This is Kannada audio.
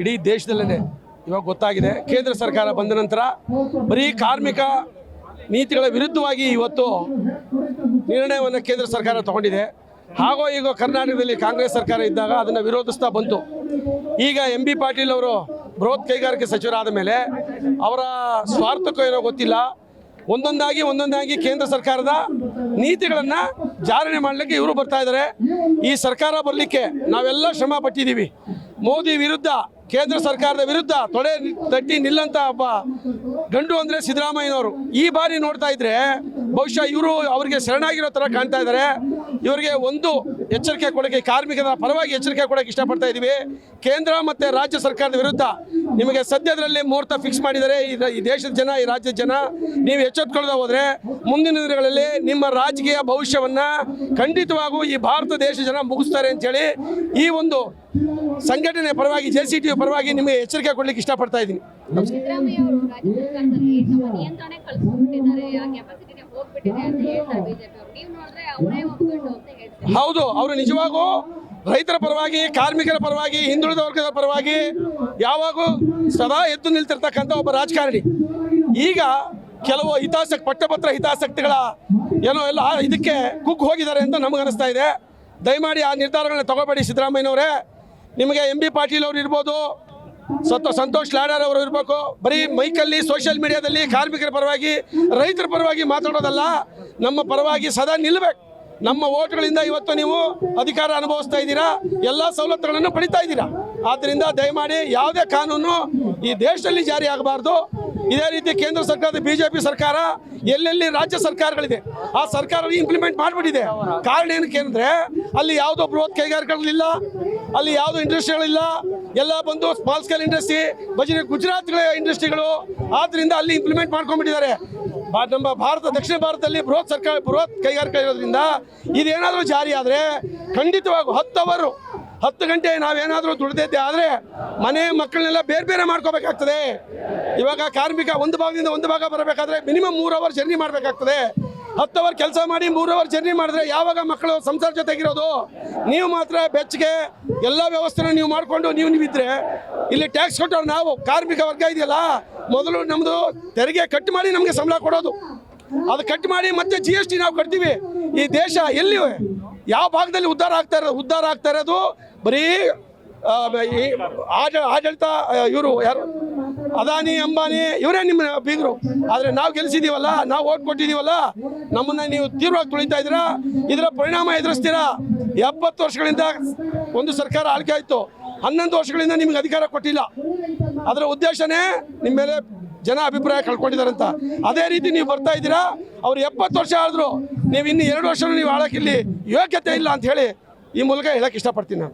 ಇಡೀ ದೇಶದಲ್ಲೇ ಇವಾಗ ಗೊತ್ತಾಗಿದೆ. ಕೇಂದ್ರ ಸರ್ಕಾರ ಬಂದ ನಂತರ ಬರೀ ಕಾರ್ಮಿಕ ನೀತಿಗಳ ವಿರುದ್ಧವಾಗಿ ಇವತ್ತು ನಿರ್ಣಯವನ್ನು ಕೇಂದ್ರ ಸರ್ಕಾರ ತಗೊಂಡಿದೆ. ಹಾಗೋ ಈಗ ಕರ್ನಾಟಕದಲ್ಲಿ ಕಾಂಗ್ರೆಸ್ ಸರ್ಕಾರ ಇದ್ದಾಗ ಅದನ್ನು ವಿರೋಧಿಸ್ತಾ ಬಂತು. ಈಗ ಎಂ ಬಿ ಪಾಟೀಲ್ ಅವರು ಬೃಹತ್ ಕೈಗಾರಿಕೆ ಸಚಿವರಾದ ಮೇಲೆ ಅವರ ಸ್ವಾರ್ಥಕ್ಕೂ ಏನೋ ಗೊತ್ತಿಲ್ಲ. ಒಂದೊಂದಾಗಿ ಒಂದೊಂದಾಗಿ ಕೇಂದ್ರ ಸರ್ಕಾರದ ನೀತಿಗಳನ್ನು ಜಾರಿ ಮಾಡಲಿಕ್ಕೆ ಇವರು ಬರ್ತಾ ಇದ್ದಾರೆ ಈ ಸರ್ಕಾರ ಬರಲಿಕ್ಕೆ ನಾವೆಲ್ಲ ಶ್ರಮ ಪಟ್ಟಿದ್ದೀವಿ. ಮೋದಿ ವಿರುದ್ಧ ಕೇಂದ್ರ ಸರ್ಕಾರದ ವಿರುದ್ಧ ತೊಡೆ ತಟ್ಟಿ ನಿಲ್ಲಂತ ಒಬ್ಬ ಗಂಡು ಅಂದರೆ ಸಿದ್ದರಾಮಯ್ಯನವರು. ಈ ಬಾರಿ ನೋಡ್ತಾ ಇದ್ರೆ ಬಹುಶಃ ಇವರು ಅವರಿಗೆ ಶರಣಾಗಿರೋ ಥರ ಕಾಣ್ತಾ ಇದ್ದಾರೆ ಇವರಿಗೆ ಒಂದು ಎಚ್ಚರಿಕೆ ಕೊಡೋಕ್ಕೆ ಕಾರ್ಮಿಕರ ಪರವಾಗಿ ಎಚ್ಚರಿಕೆ ಕೊಡೋಕ್ಕೆ ಇಷ್ಟಪಡ್ತಾ ಇದ್ದೀವಿ. ಕೇಂದ್ರ ಮತ್ತು ರಾಜ್ಯ ಸರ್ಕಾರದ ವಿರುದ್ಧ ನಿಮಗೆ ಸದ್ಯದರಲ್ಲಿ ಮುಹೂರ್ತ ಫಿಕ್ಸ್ ಮಾಡಿದರೆ ಈ ದೇಶದ ಜನ ಈ ರಾಜ್ಯದ ಜನ ನೀವು ಎಚ್ಚೆತ್ಕೊಳ್ಳದೆ ಹೋದರೆ ಮುಂದಿನ ದಿನಗಳಲ್ಲಿ ನಿಮ್ಮ ರಾಜಕೀಯ ಭವಿಷ್ಯವನ್ನು ಖಂಡಿತವಾಗೂ ಈ ಭಾರತ ದೇಶ ಜನ ಮುಗಿಸ್ತಾರೆ ಅಂತೇಳಿ ಈ ಒಂದು ಸಂಘಟನೆ ಪರವಾಗಿ ಜೆ ಸಿ ಟಿ ಪರವಾಗಿ ನಿಮಗೆ ಎಚ್ಚರಿಕೆ ಕೊಡಲಿಕ್ಕೆ ಇಷ್ಟಪಡ್ತಾ ಇದ್ದೀನಿ. ಹೌದು. ಅವರು ನಿಜವಾಗೂ ರೈತರ ಪರವಾಗಿ, ಕಾರ್ಮಿಕರ ಪರವಾಗಿ, ಹಿಂದುಳಿದ ವರ್ಗದ ಪರವಾಗಿ ಯಾವಾಗೂ ಸದಾ ಎದ್ದು ನಿಲ್ತಿರ್ತಕ್ಕಂಥ ಒಬ್ಬ ರಾಜಕಾರಣಿ. ಈಗ ಕೆಲವು ಹಿತಾಸಕ್ತಿ ಪಟ್ಟಪತ್ರ ಹಿತಾಸಕ್ತಿಗಳ ಏನೋ ಎಲ್ಲ ಇದಕ್ಕೆ ಕುಗ್ಗು ಹೋಗಿದ್ದಾರೆ ಅಂತ ನಮಗನಿಸ್ತಾ ಇದೆ. ದಯಮಾಡಿ ಆ ನಿರ್ಧಾರಗಳನ್ನ ತಗೋಬೇಡಿ ಸಿದ್ದರಾಮಯ್ಯನವರೇ. ನಿಮಗೆ ಎಂ ಬಿ ಪಾಟೀಲ್ ಅವರು ಇರ್ಬೋದು ಸತ್ತ ಸಂತೋಷ್ ಲಾಡರ್ ಅವರು ಇರಬೇಕು. ಬರೀ ಮೈಕಲ್ಲಿ, ಸೋಷಿಯಲ್ ಮೀಡಿಯಾದಲ್ಲಿ ಕಾರ್ಮಿಕರ ಪರವಾಗಿ, ರೈತರ ಪರವಾಗಿ ಮಾತಾಡೋದಲ್ಲ. ನಮ್ಮ ಪರವಾಗಿ ಸದಾ ನಿಲ್ಲಬೇಕು ನಮ್ಮ ಓಟ್ಗಳಿಂದ ಇವತ್ತು ನೀವು ಅಧಿಕಾರ ಅನುಭವಿಸ್ತಾ ಇದ್ದೀರಾ? ಎಲ್ಲ ಸವಲತ್ತುಗಳನ್ನು ಪಡಿತಾ ಇದ್ದೀರಾ? ಆದ್ದರಿಂದ ದಯಮಾಡಿ ಯಾವುದೇ ಕಾನೂನು ಈ ದೇಶದಲ್ಲಿ ಜಾರಿ ಆಗಬಾರ್ದು. ಇದೇ ರೀತಿ ಕೇಂದ್ರ ಸರ್ಕಾರದ ಬಿಜೆಪಿ ಸರ್ಕಾರ, ಎಲ್ಲೆಲ್ಲಿ ರಾಜ್ಯ ಸರ್ಕಾರಗಳಿದೆ, ಆ ಸರ್ಕಾರ ಇಂಪ್ಲಿಮೆಂಟ್ ಮಾಡಿಬಿಟ್ಟಿದೆ. ಕಾರಣ ಏನಕ್ಕೆ ಅಂದರೆ, ಅಲ್ಲಿ ಯಾವುದೋ ಬೃಹತ್ ಕೈಗಾರಿಕೆಗಳಿಲ್ಲ ಅಲ್ಲಿ ಯಾವುದು ಇಂಡಸ್ಟ್ರಿಗಳಿಲ್ಲ ಎಲ್ಲ ಬಂದು ಸ್ಮಾಲ್ ಸ್ಕೇಲ್ ಇಂಡಸ್ಟ್ರಿ ಬಜರಿ ಗುಜರಾತ್ಗಳ ಇಂಡಸ್ಟ್ರಿಗಳು ಆದ್ದರಿಂದ ಅಲ್ಲಿ ಇಂಪ್ಲಿಮೆಂಟ್ ಮಾಡ್ಕೊಂಡ್ಬಿಟ್ಟಿದ್ದಾರೆ. ನಮ್ಮ ಭಾರತ, ದಕ್ಷಿಣ ಭಾರತದಲ್ಲಿ ಬೃಹತ್ ಸರ್ಕಾರ, ಬೃಹತ್ ಕೈಗಾರಿಕೆ ಇರೋದ್ರಿಂದ ಇದೇನಾದರೂ ಜಾರಿ ಆದರೆ ಖಂಡಿತವಾಗೂ ಹತ್ತು ಅವರು ಹತ್ತು ಗಂಟೆ ನಾವೇನಾದರೂ ದುಡ್ದೈತೆ ಆದರೆ ಮನೆ ಮಕ್ಕಳನ್ನೆಲ್ಲ ಬೇರೆ ಬೇರೆ ಮಾಡ್ಕೋಬೇಕಾಗ್ತದೆ. ಇವಾಗ ಕಾರ್ಮಿಕ ಒಂದು ಭಾಗದಿಂದ ಒಂದು ಭಾಗ ಬರಬೇಕಾದ್ರೆ ಮಿನಿಮಮ್ ಮೂರು ಅವರ್ ಜರ್ನಿ ಮಾಡಬೇಕಾಗ್ತದೆ. ಹತ್ತು ಅವರ್ ಕೆಲಸ ಮಾಡಿ ಮೂರು ಅವರ್ ಜರ್ನಿ ಮಾಡಿದ್ರೆ ಯಾವಾಗ ಮಕ್ಕಳು ಸಂಸಾರ ಜೊತೆಗಿರೋದು? ನೀವು ಮಾತ್ರ ಬೆಚ್ಚಗೆ ಎಲ್ಲ ವ್ಯವಸ್ಥೆನ ನೀವು ಮಾಡಿಕೊಂಡು ನೀವು ನೀವಿದ್ರೆ ಇಲ್ಲಿ ಟ್ಯಾಕ್ಸ್ ಕೊಟ್ಟವ್ರು ನಾವು, ಕಾರ್ಮಿಕ ವರ್ಗ ಇದೆಯಲ್ಲ, ಮೊದಲು ನಮ್ಮದು ತೆರಿಗೆ ಕಟ್ ಮಾಡಿ ನಮಗೆ ಸಂಬಳ ಕೊಡೋದು. ಅದು ಕಟ್ ಮಾಡಿ ಮತ್ತೆ ಜಿ ಎಸ್ ಟಿ ನಾವು ಕಟ್ತೀವಿ. ಈ ದೇಶ ಎಲ್ಲಿ ಯಾವ ಭಾಗದಲ್ಲಿ ಉದ್ಧಾರ ಆಗ್ತಾ ಇರೋದು, ಉದ್ಧಾರ ಆಗ್ತಾ ಇರೋದು? ಬರೀ ಆಡಳಿತ ಇವರು ಯಾರು? ಅದಾನಿ, ಅಂಬಾನಿ, ಇವರೇ ನಿಮ್ಮ ಬೀಗರು. ಆದರೆ ನಾವು ಗೆಲ್ಸಿದೀವಲ್ಲ, ನಾವು ಓಟ್ ಕೊಟ್ಟಿದ್ದೀವಲ್ಲ ನಮ್ಮನ್ನ ನೀವು ತೀವ್ರವಾಗಿ ತುಳಿತಾ ಇದ್ದೀರಾ? ಇದರ ಪರಿಣಾಮ ಎದುರಿಸ್ತೀರಾ? ಎಪ್ಪತ್ತು ವರ್ಷಗಳಿಂದ ಒಂದು ಸರ್ಕಾರ ಆಳ್ಕೆ ಆಯಿತು. ಹನ್ನೊಂದು ವರ್ಷಗಳಿಂದ ನಿಮ್ಗೆ ಅಧಿಕಾರ ಕೊಟ್ಟಿಲ್ಲ. ಅದರ ಉದ್ದೇಶನೇ ನಿಮ್ಮ ಮೇಲೆ ಜನ ಅಭಿಪ್ರಾಯ ಕಳ್ಕೊಂಡಿದಾರಂತ ಅದೇ ರೀತಿ ನೀವು ಬರ್ತಾ ಇದ್ದೀರಾ? ಅವ್ರು ಎಪ್ಪತ್ತು ವರ್ಷ ಆಳಿದ್ರು. ನೀವು ಇನ್ನು ಎರಡು ವರ್ಷ ನೀವು ಆಳಕ್ಕಿಲ್ಲಿ ಯೋಗ್ಯತೆ ಇಲ್ಲ ಅಂತ ಹೇಳಿ ಈ ಮೂಲಕ ಹೇಳಕ್ಕೆ ಇಷ್ಟಪಡ್ತೀನಿ ನಾನು.